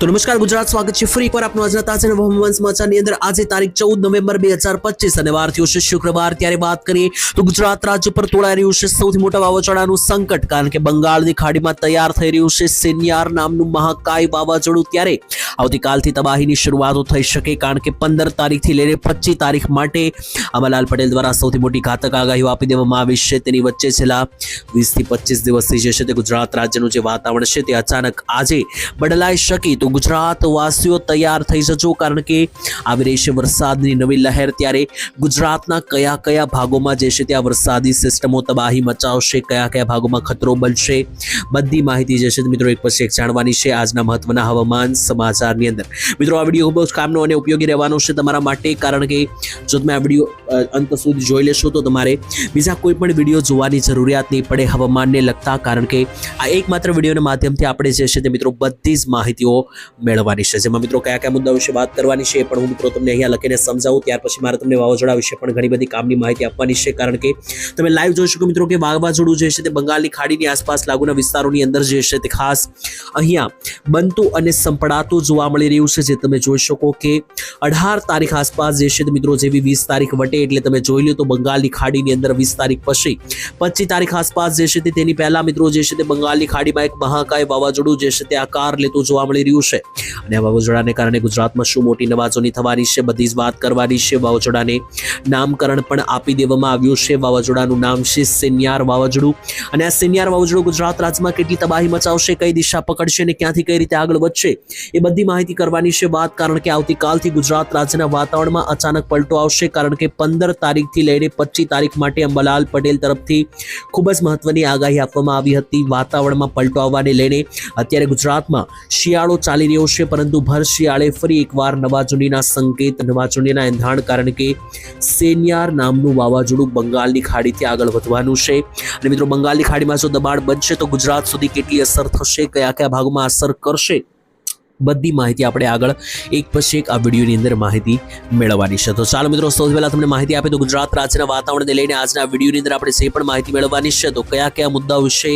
તો નમસ્કાર, ગુજરાત સ્વાગત છે ફરી એકવાર આપનું આજના તાજા હવામાન સમાચારની અંદર. આજે તારીખ ચૌદ નવેમ્બર બે હજાર પચીસ અને વાર થયો છે શુક્રવાર. ત્યારે વાત કરીએ તો ગુજરાત રાજ્ય પર તોડાઈ રહ્યું છે સૌથી મોટા વાવાઝોડાનું સંકટ, કારણ કે બંગાળની ખાડીમાં તૈયાર થઈ રહ્યું છે સેન્યાર નામનું મહાકાય વાવાઝોડું. ત્યારે આવતીકાલથી તબાહીની શરૂઆતો થઈ શકે, કારણ કે પંદર તારીખથી લઈને પચીસ તારીખ માટે અમરલાલ પટેલ દ્વારા સૌથી મોટી ઘાતક આગાહીઓ આપી દેવામાં આવી છે. તેની વચ્ચે છેલ્લા વીસથી પચીસ દિવસથી જે છે તે ગુજરાત રાજ્યનું જે વાતાવરણ છે તે અચાનક આજે બદલાઈ શકે. તો ગુજરાત વાસીઓ તૈયાર થઈ જજો, કારણ કે આવી રહી છે વરસાદની નવી લહેર. ત્યારે ગુજરાતના કયા કયા ભાગોમાં જે છે ત્યાં વરસાદી સિસ્ટમો તબાહી મચાવશે, કયા કયા ભાગોમાં ખતરો બનશે, બધી માહિતી જે છે મિત્રો એક પછી એક જાણવાની છે આજના મહત્વના હવામાન સમાચારની અંદર. મિત્રો, આ વીડિયો ખૂબ જ કામનો અને ઉપયોગી રહેવાનો છે તમારા માટે, કારણ કે જો તમે આ વીડિયો અંત સુધી જોઈ લેશો તો તમારે બીજા કોઈ પણ વીડિયો જોવાની જરૂરિયાત નહીં પડે હવામાનને લગતા, કારણ કે આ એકમાત્ર વિડીયોના માધ્યમથી આપણે જે છે તે મિત્રો બધી જ માહિતીઓ મેળવવાની છે. જેમાં મિત્રો કયા કયા મુદ્દાઓ વિશે વાત કરવાની છે એ પણ હું મિત્રો તમને અહીંયા લખીને સમજાવું. ત્યાર પછી મારે તમને વાવાઝોડા વિશે પણ ઘણી બધી કામની માહિતી આપવાની છે. કારણ કે તમે લાઈવ જોઈ શકો મિત્રો કે વાવાઝોડું જે છે તે બંગાળની ખાડીની આસપાસ લાગુના વિસ્તારોની અંદર જે છે તે ખાસ અહીંયા બનતું અને સંપડાતું જોવા મળી રહ્યું છે. જે તમે જોઈ શકો કે અઢાર તારીખ આસપાસ જે છે મિત્રો જેવી વીસ તારીખ વટે એટલે તમે જોઈ લો તો બંગાળની ખાડીની અંદર વીસ તારીખ પછી પચીસ તારીખ આસપાસ જે છે તેની પહેલા મિત્રો જે છે તે બંગાળની ખાડીમાં એક મહાકાય વાવાઝોડું જે છે તે આકાર લેતું જોવા મળી રહ્યું છે અને વાવાઝોડાને કારણે ગુજરાતમાં શું મોટી નવાજોની થવાની છે બધી જ વાત કરવાની છે. વાવાઝોડાને નામકરણ પણ આપી દેવામાં આવ્યું છે. વાવાઝોડાનું નામ છે સેન્યાર વાવાઝોડું. અને આ સેન્યાર વાવાઝોડું ગુજરાત રાજ્યમાં કેટલી તબાહી મચાવશે, કઈ દિશા પકડશે અને ક્યાંથી કઈ રીતે આગળ વધશે, એ બધી માહિતી કરવાની છે વાત. કારણ કે આવતીકાલથી ગુજરાત રાજ્યના વાતાવરણમાં અચાનક પલટો આવશે. કારણ કે પંદર તારીખથી લઈને પચીસ તારીખ માટે અંબાલાલ પટેલ તરફથી ખૂબ જ મહત્વની આગાહી આપવામાં આવી હતી. વાતાવરણમાં પલટો આવવાને લઈને અત્યારે ગુજરાતમાં શિયાળો ચાલી રહ્યો છે, પરંતુ ભર શિયાળે ફરી એકવાર નવા જૂનીના સંકેત નવા જૂનીના એંધાણ કારણ કે સેનિયાર નામનું વાવાઝોડું બંગાળની ખાડીથી આગળ વધવાનું છે. અને મિત્રો, બંગાળની ખાડીમાં જો દબાણ બનશે, તો ગુજરાત સુધી કેટલી અસર થશે કયા કયા ભાગમાં અસર કરશે? બધી માહિતી આપણે આગળ એક પછી એક આ વિડીયોની અંદર માહિતી મેળવવાની છે. તો ચાલો મિત્રો, સૌથી પહેલાં તમને માહિતી આપે તો ગુજરાત રાજ્યના વાતાવરણને લઈને આજના વિડીયોની અંદર આપણે જે પણ માહિતી મેળવવાની છે, તો કયા કયા મુદ્દા વિશે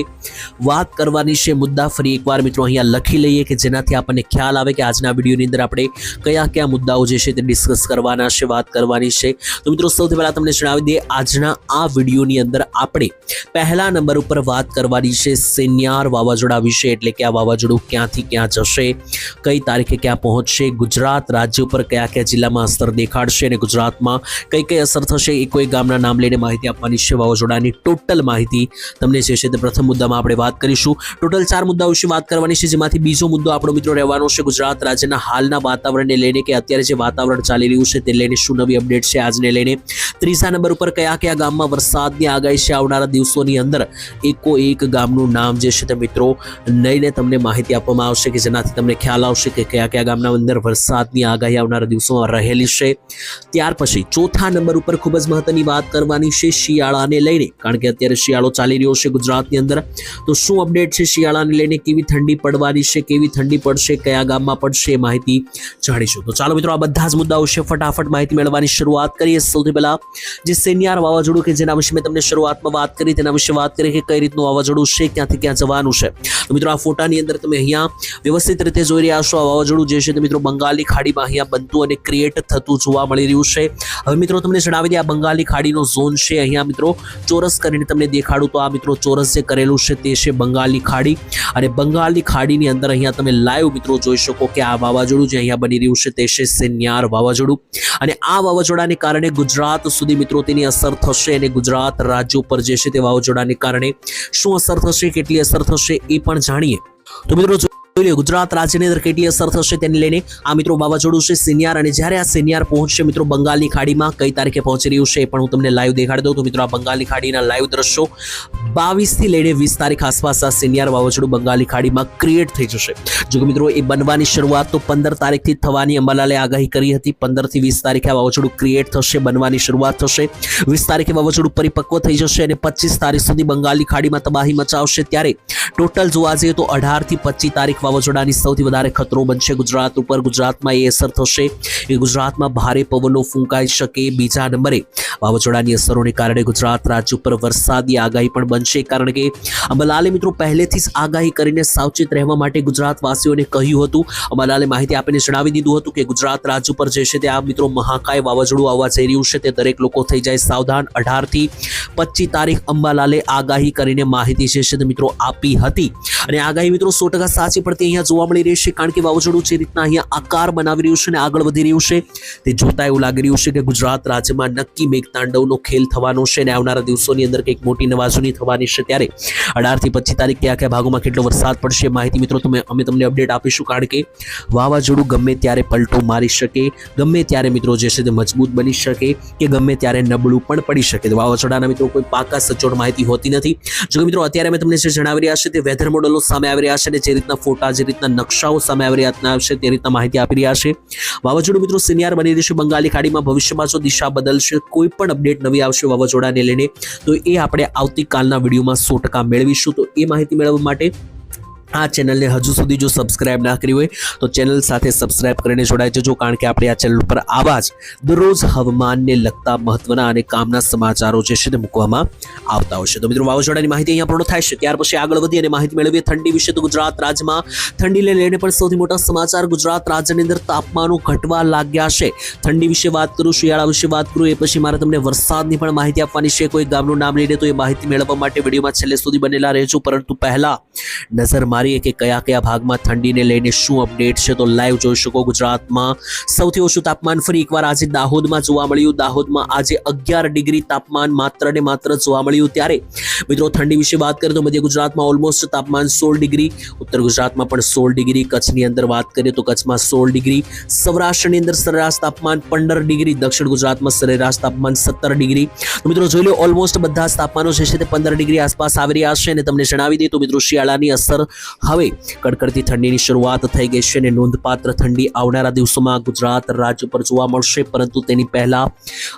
વાત કરવાની છે મુદ્દા ફરી એકવાર મિત્રો અહીંયા લખી લઈએ કે જેનાથી આપણને ખ્યાલ આવે કે આજના વિડીયોની અંદર આપણે કયા કયા મુદ્દાઓ જે છે તે ડિસ્કસ કરવાના છે, વાત કરવાની છે. તો મિત્રો, સૌથી પહેલાં તમને જણાવી દઈએ, આજના આ વિડીયોની અંદર આપણે પહેલા નંબર ઉપર વાત કરવાની છે, સેન્યાર વાવાઝોડા વિશે, એટલે કે આ વાવાઝોડું ક્યાંથી ક્યાં જશે કઈ તારીખે ક્યાં પહોંચશે, ગુજરાત રાજ્ય ઉપર કયા કયા જિલ્લામાં અસર દેખાડશે અને ગુજરાતમાં કઈ કઈ અસર થશે એ કોઈ ગામના નામ લઈને માહિતી આપવાની છે વાવાઝોડાની ટોટલ માહિતી તમને જે છે તે પ્રથમ મુદ્દામાં આપણે વાત કરીશું. ટોટલ ચાર મુદ્દાઓ વિશે વાત કરવાની છે, જેમાંથી બીજો મુદ્દો આપણો મિત્રો રહેવાનો છે ગુજરાત રાજ્યના હાલના વાતાવરણને લઈને કે અત્યારે જે વાતાવરણ ચાલી રહ્યું છે તે લઈને શું નવી અપડેટ છે આજને લઈને. ત્રીજા નંબર ઉપર કયા કયા ગામમાં વરસાદની આગાહી છે આવનારા દિવસોની અંદર એકો એક ગામનું નામ જે છે તે મિત્રો લઈને તમને માહિતી આપવામાં આવશે કે જેનાથી તમને ખ્યાલ આવશે કે કયા કયા ગામના અંદર વરસાદની આગાહી આવનારા દિવસોમાં રહેલી છે. ત્યાર પછી ચોથા નંબર ઉપર ખૂબ જ મહત્વની વાત કરવાની છે શિયાળાને લઈને. કારણ કે અત્યારે શિયાળો ચાલી રહ્યો છે ગુજરાતની અંદર. તો શું અપડેટ છે શિયાળાને લઈને? કેવી ઠંડી પડવાની છે? કેવી ઠંડી પડશે? કયા ગામમાં પડશે? એ માહિતી જાણીશું. તો ચાલો મિત્રો, આ બધા જ મુદ્દાઓ છે ફટાફટ માહિતી મેળવવાની શરૂઆત કરીએ. સૌથી પહેલાં જે સેનિયાર વાવાઝોડું કે જેના વિશે મેં તમને શરૂઆતમાં વાત કરી, તેના વિશે વાત કરી કે કઈ રીતનું વાવાઝોડું છે, ક્યાંથી ક્યાં જવાનું છે. તો મિત્રો, આ ફોટાની અંદર તમે અહીંયા વ્યવસ્થિત રીતે જોઈ છો આ વાવાઝોડું જે છે તે મિત્રો બંગાળની ખાડીમાં અહીંયા બનતું અને ક્રિએટ થતું જોવા મળી રહ્યું છે. હવે મિત્રો તમને જણાવી દઈએ આ બંગાળની ખાડીનો ઝોન છે. અહીંયા મિત્રો ચોરસ કરીને તમને દેખાડું તો આ મિત્રો ચોરસ જે કરેલું છે તે છે બંગાળની ખાડી. અને બંગાળની ખાડીની અંદર અહીંયા તમે લાઈવ મિત્રો જોઈ શકો કે આ વાવાઝોડું જે અહીંયા બની રહ્યું છે તે છે સેન્યાર વાવાઝોડું. અને આ વાવાઝોડાને કારણે ગુજરાત સુધી મિત્રો તેની અસર થશે અને ગુજરાત રાજ્ય ઉપર જે છે તે વાવાઝોડાને કારણે શું અસર થશે, કેટલી અસર થશે એ પણ જાણીએ. તો મિત્રો જોઈ ગુજરાત રાજ્યની અંદર કેટલી અસર થશે તેને લઈને આ મિત્રો વાવાઝોડું છે સિનિયર અને જ્યારે આ સિનિયર પહોંચશે મિત્રો બંગાળની ખાડીમાં કઈ તારીખે પહોંચી રહ્યું છે એ પણ હું તમને લાઈવ દેખાડી દઉં તો મિત્રો આ બંગાળની ખાડીના લાઈવ દ્રશ્યો બાવીસથી લઈને વીસ તારીખ આસપાસ આ સિનિયર વાવાઝોડું બંગાળની ખાડીમાં ક્રિએટ થઈ જશે. જો કે મિત્રો એ બનવાની શરૂઆત તો પંદર તારીખથી થવાની અંબાલાલે આગાહી કરી હતી. પંદરથી વીસ તારીખે આ વાવાઝોડું ક્રિએટ થશે, બનવાની શરૂઆત થશે. વીસ તારીખે વાવાઝોડું પરિપક્વ થઈ જશે અને પચીસ તારીખ સુધી બંગાળની ખાડીમાં તબાહી મચાવશે. ત્યારે ટોટલ જોવા જઈએ તો અઢારથી પચીસ તારીખ વાવાઝોડાની સૌથી વધારે ખતરો બનશે ગુજરાત ઉપર. ગુજરાતમાં એ અસર થશે કે ગુજરાતમાં ભારે પવનો ફૂંકાઈ શકે બીજા નંબરે. વાવાઝોડાની અસરોને કારણે ગુજરાત રાજ્ય ઉપર વરસાદની આગાહી પણ બનશે કારણ કે, અંબાલાલે મિત્રો પહેલેથી જ આગાહી કરીને સાવચેત રહેવા માટે ગુજરાતવાસીઓને કહ્યું હતું. અંબાલાલે માહિતી આપીને જણાવી દીધું હતું કે ગુજરાત રાજ્ય ઉપર જે છે તે આ મિત્રો મહાકાય વાવાઝોડું આવવા જઈ રહ્યું છે. તે દરેક લોકો થઈ જાય સાવધાન. અઢારથી પચીસ તારીખ અંબાલાલે આગાહી કરીને માહિતી જે છે તે મિત્રો આપી હતી. અને આગાહી મિત્રો સો ટકા સાચી પડતી અહીંયા જોવા મળી રહી છે, કારણ કે વાવાઝોડું જે રીતના અહીંયા આકાર બનાવી રહ્યું છે અને આગળ વધી રહ્યું છે, તે જોતા એવું લાગી રહ્યું છે કે ગુજરાત રાજ્યમાં નક્કી મેઘતાંડવનો ખેલ થવાનો છે અને આવનારા દિવસોની અંદર કંઈક મોટી નવાજોની થવાની છે ત્યારે અઢારથી પચીસ તારીખ કયા કયા ભાગોમાં કેટલો વરસાદ પડશે માહિતી મિત્રો તમે અમે તમને અપડેટ આપીશું, કારણ કે વાવાઝોડું ગમે ત્યારે પલટો મારી શકે, ગમે ત્યારે મિત્રો જે છે તે મજબૂત બની શકે કે ગમે ત્યારે નબળું પણ પડી શકે. તો વાવાઝોડાના મિત્રો કોઈ પાકા સચોટ માહિતી હોતી નથી. જો મિત્રો અત્યારે અમે તમને જે જણાવી રહ્યા છે તે વેધર મોડલો સામે આવી રહ્યા છે અને જે રીતના ફોટા, જે રીતના નકશાઓ સામે આવી રહ્યા છે તે રીતના માહિતી આપી રહ્યા છે. વાવાઝોડું મિત્રો સિનિયર બની રહેશે બંગાળી ખાડીમાં. ભવિષ્યમાં જો દિશા બદલશે કોઈ પણ અપડેટ નવી આવશે વાવાઝોડાને લઈને, તો એ આપણે આવતીકાલના વિડીયોમાં સો ટકા મેળવીશું. તો એ માહિતી મેળવવા માટે આ ચેનલને હજુ સુધી જો સબસ્ક્રાઇબ ના કરી હોય, તો ચેનલ સાથે સબસ્ક્રાઇબ કરીને જોડાઈ જજો, કારણ કે આપણે આ ચેનલ પર આવા જ દરરોજ હવામાનને લગતા મહત્વના અને કામના સમાચારો જે છે તે મૂકવામાં આવતા હોય છે. તો મિત્રો, વાવાઝોડાની માહિતી અહીંયા પૂર્ણ થાય છે. ત્યાર પછી આગળ વધી અને માહિતી મેળવીએ ઠંડી વિશે. તો ગુજરાત રાજ્યમાં ઠંડીને લઈને પણ સૌથી મોટા સમાચાર. ગુજરાત રાજ્યની અંદર તાપમાનો ઘટવા લાગ્યા છે. ઠંડી વિશે વાત કરું, શિયાળા વિશે વાત કરું, એ પછી મારે તમને વરસાદની પણ માહિતી આપવાની છે. કોઈ ગામનું નામ લઈને તો એ માહિતી મેળવવા માટે વિડીયોમાં છેલ્લે સુધી બનેલા રહેજો. પરંતુ પહેલા નજર મારીએ કે કયા કયા ભાગમાં ઠંડીને લઈને શું અપડેટ છે તો લાઈવ જોઈ શકો ગુજરાતમાં. સૌથી ઓછું તાપમાન ફરી એકવાર આજે દાહોદમાં જોવા મળ્યું. દાહોદમાં આજે અગિયાર ડિગ્રી તાપમાન માત્ર ને માત્ર જોવા મળ્યું ત્યારે. મિત્રો, ઠંડી વિશે વાત કરીએ તો મધ્ય ગુજરાતમાં ઓલમોસ્ટ તાપમાન સોળ ડિગ્રી, ઉત્તર ગુજરાતમાં પણ સોળ ડિગ્રી, કચ્છની અંદર વાત કરીએ તો કચ્છમાં સોળ ડિગ્રી, સૌરાષ્ટ્રની અંદર સરેરાશ તાપમાન પંદર ડિગ્રી, દક્ષિણ ગુજરાતમાં સરેરાશ તાપમાન સત્તર ડિગ્રી. તો મિત્રો, જોઈ લો ઓલમોસ્ટ બધા જ તાપમાનો છે તે પંદર ડિગ્રી આસપાસ આવી રહ્યા છે અને તમને જણાવી દઈએ તો મિત્રો, શિયાળાની અસર હવે કડકડતી ઠંડીની શરૂઆત થઈ ગઈ છે અને નોંધપાત્ર ઠંડી આવનારા દિવસોમાં ગુજરાત રાજ્ય પર જોવા મળશે. પરંતુ તેની પહેલા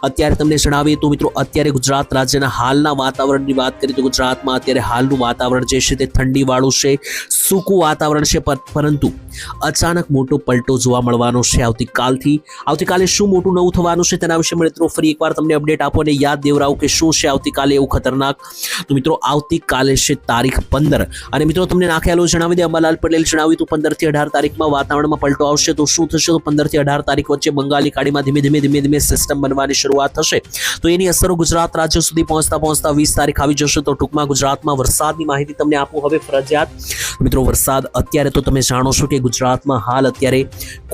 અત્યારે તમને જણાવીએ તો મિત્રો, અત્યારે ગુજરાત રાજ્યના હાલના વાતાવરણની વાત કરીએ તો ગુજરાતમાં અત્યારે હાલનું વાતાવરણ જે છે તે ઠંડીવાળું છે, સૂકું વાતાવરણ છે. પરંતુ અચાનક મોટો પલટો જોવા મળવાનો છે આવતીકાલથી. આવતીકાલે શું મોટું નવું થવાનું છે તેના વિશે મિત્રો ફરી એકવાર તમને અપડેટ આપો અને યાદ દેવરાવું કે શું છે આવતીકાલે એવું ખતરનાક. તો મિત્રો, આવતીકાલે છે તારીખ પંદર. અને મિત્રો, તમને નાખેલો જણાવી દે. અંબાલાલ પટેલ જણાવ્યું તો પંદરથી અઢાર તારીખમાં વાતાવરણમાં પલટો આવશે તો શું થશે? તો પંદરથી અઢાર તારીખ વચ્ચે બંગાળી ખાડીમાં ધીમે ધીમે ધીમે ધીમે સિસ્ટમ બનવાની શરૂઆત થશે. તો એની અસરો ગુજરાત રાજ્ય સુધી પહોંચતા પહોંચતા વીસ તારીખ આવી જશે. તો ટૂંકમાં ગુજરાતમાં વરસાદની માહિતી તમને આપું હવે ફરજિયાત. મિત્રો, વરસાદ અત્યારે તો તમે જાણો છો કે ગુજરાતમાં હાલ અત્યારે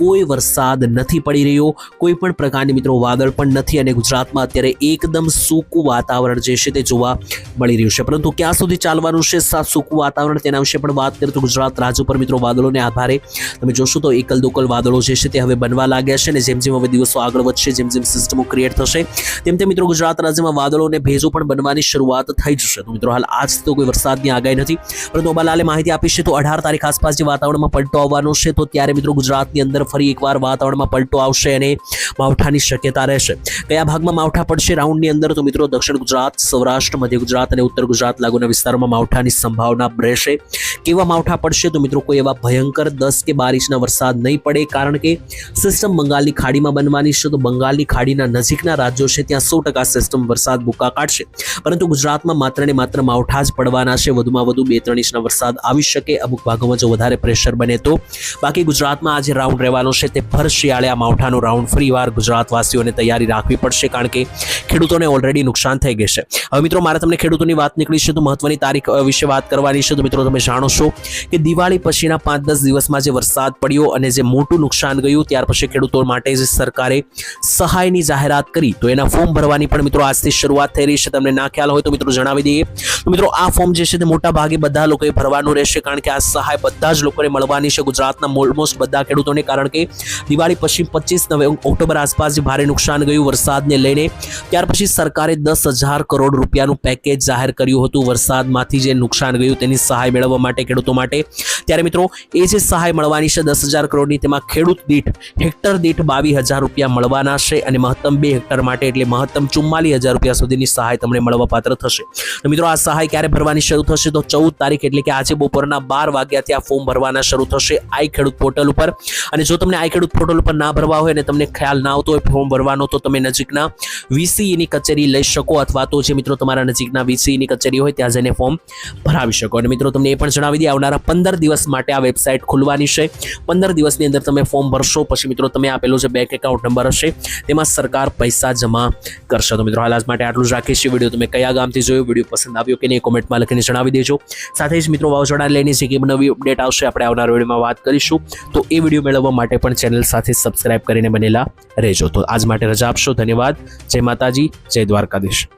કોઈ વરસાદ નથી પડી રહ્યો. કોઈ પણ પ્રકારની મિત્રો વાદળ પણ નથી અને ગુજરાતમાં અત્યારે એકદમ સૂકું વાતાવરણ જે છે તે જોવા મળી રહ્યું છે. પરંતુ ક્યાં સુધી ચાલવાનું છે સૂકું વાતાવરણ તેના વિશે પણ વાત કરીએ તો ગુજરાત રાજ્ય પર મિત્રો વાદળોને આધારે તમે જોશો તો એકલ દોકલ વાદળો જે છે તે હવે બનવા લાગ્યા છે અને જેમ જેમ હવે દિવસો આગળ વધશે, જેમ જેમ સિસ્ટમો ક્રિએટ થશે, તેમ તેમ મિત્રો ગુજરાત રાજ્યમાં વાદળો અને ભેજો પણ બનવાની શરૂઆત થઈ જશે તો મિત્રો હાલ આજ તો કોઈ વરસાદની આગાહી નથી, પરંતુ અંબાલાલે માહિતી આપી છે તો અઢાર તારીખ આસપાસ જે વાતાવરણમાં પલટો આવવાનો છે, તો ત્યારે મિત્રો ગુજરાતની અંદર ફરી એકવાર વાતાવરણમાં પલટો આવશે અને માવઠાની શક્યતા રહેશે. કયા ભાગમાં માવઠા પડશે રાઉન્ડની અંદર, તો મિત્રો દક્ષિણ ગુજરાત, સૌરાષ્ટ્ર, મધ્ય ગુજરાત અને ઉત્તર ગુજરાત લાગુના વિસ્તારોમાં માવઠાની સંભાવના રહેશે. કેવા માવઠા પડશે તો મિત્રો કોઈ એવા ભયંકર દસ કે બાર ઇંચના વરસાદ નહીં પડે. કારણ કે સિસ્ટમ બંગાળની ખાડીમાં બનવાની છે તો બંગાળની ખાડીના નજીકના રાજ્યો છે ત્યાં સો ટકા સિસ્ટમ વરસાદ ભૂકા કાઢશે. પરંતુ ગુજરાતમાં માત્ર ને માત્ર માવઠા જ પડવાના છે. વધુમાં વધુ બે ત્રણ ઇંચના વરસાદ આવી શકે. અમુક ભાગોમાં જો વધારે પ્રેશર બને તો. બાકી ગુજરાતમાં આજે રાઉન્ડ રહેવાનો છે તે ભર શિયાળે આ માવઠાનો રાઉન્ડ ફરીવાર ગુજરાતવાસીઓને તૈયારી રાખવી પડશે કારણ કે ખેડૂતોને ઓલરેડી નુકસાન થઈ ગઈ છે. હવે મિત્રો મારે તમને ખેડૂતોની વાત નીકળી છે તો મહત્વની તારીખ વિશે વાત કરવાની છે. તો મિત્રો તમે જાણો છો કે દિવાળી પછીના પાંચ દસ દિવસમાં જે વરસાદ પડ્યો અને જે મોટું નુકસાન ગયું, ત્યાર પછી ખેડૂતો માટે જે સરકારે સહાયની જાહેરાત કરી, તો એના ફોર્મ ભરવાની પણ મિત્રો આજથી શરૂઆત થઈ રહી છે. તમને ના ખ્યાલ હોય તો મિત્રો જણાવી દઈએ. તો મિત્રો આ ફોર્મ જે છે તે મોટા ભાગે બધા લોકોએ ભરવાનું રહેશે, કારણ કે આ સહાય બધા જ લોકોને મળવાની છે. ગુજરાતના ઓલમોસ્ટ બધા ખેડૂતોને, કારણ કે દિવાળી પછી પચીસ નવેમ્બર ઓક્ટોબર આસપાસ જે ભારે નુકસાન ગયું વરસાદને લઈને, ત્યાર પછી સરકારે દસ હજાર કરોડ રૂપિયાનું પેકેજ જાહેર કર્યું હતું. વરસાદમાંથી જે નુકસાન ગયું તેની સહાય મેળવવા માટે ખેડૂતો માટે. ત્યારે મિત્રો, એ જે સહાય મળવાની છે દસ હજાર કરોડની, તેમાં ખેડૂત દીઠ, હેક્ટર દીઠ બાવીસ હજાર રૂપિયા મળવાના છે અને મહત્તમ બે હેક્ટર માટે એટલે મહત્તમ ચુમ્માલીસ હજાર રૂપિયા સુધીની સહાય તમને મળવા પાત્ર થશે. મિત્રો, આ સહાય ક્યારે ભરવાની શરૂ થશે? તો ચૌદ તારીખ એટલે કે આજે બપોરના બાર વાગ્યાથી આ ફોર્મ ભરવાના શરૂ થશે આઈ ખેડૂત પોર્ટલ ઉપર. અને જો તમને આઈ ખેડૂત પોર્ટલ ઉપર ના ભરવા હોય અને તમને ખ્યાલ ના આવતો હોય ફોર્મ ભરવાનો, તો તમે નજીકના વીસીઈની કચેરી લઈ શકો અથવા તો જે મિત્રો તમારા નજીકના વીસીઈની કચેરી હોય, ત્યાં જઈને ફોર્મ ભરાવી શકો. અને મિત્રો, તમને એ પણ જણાવી દઈએ આવનારા પંદર દિવસ માટે આ વેબસાઇટ ખુલવાની છે. પંદર દિવસની અંદર તમે ફોર્મ ભરશો, પછી મિત્રો તમે આપેલો જે બેંક એકાઉન્ટ નંબર હશે, તેમાં સરકાર પૈસા જમા કરશે. તો મિત્રો, હાલ આજ માટે આટલું જ રાખીશ વીડિયો તમે કયા ગામથી જોયો, વીડિયો પસંદ આવ્યો કે નહીં, કોમેન્ટમાં લખીને જણાવી દેજો. સાથે જ મિત્રો, વાવાઝોડા લઈને જે કે નવી અપડેટ આવશે, આપણે આવનાર વિડીયોમાં વાત કરીશું. તો એ વીડિયો મેળવવા માટે પણ ચેનલ સાથે સબસ્ક્રાઇબ કરીને બનેલા રહેજો. તો આજ માટે રજા આપશો. ધન્યવાદ. જય માતાજી. જય દ્વારકાધીશ.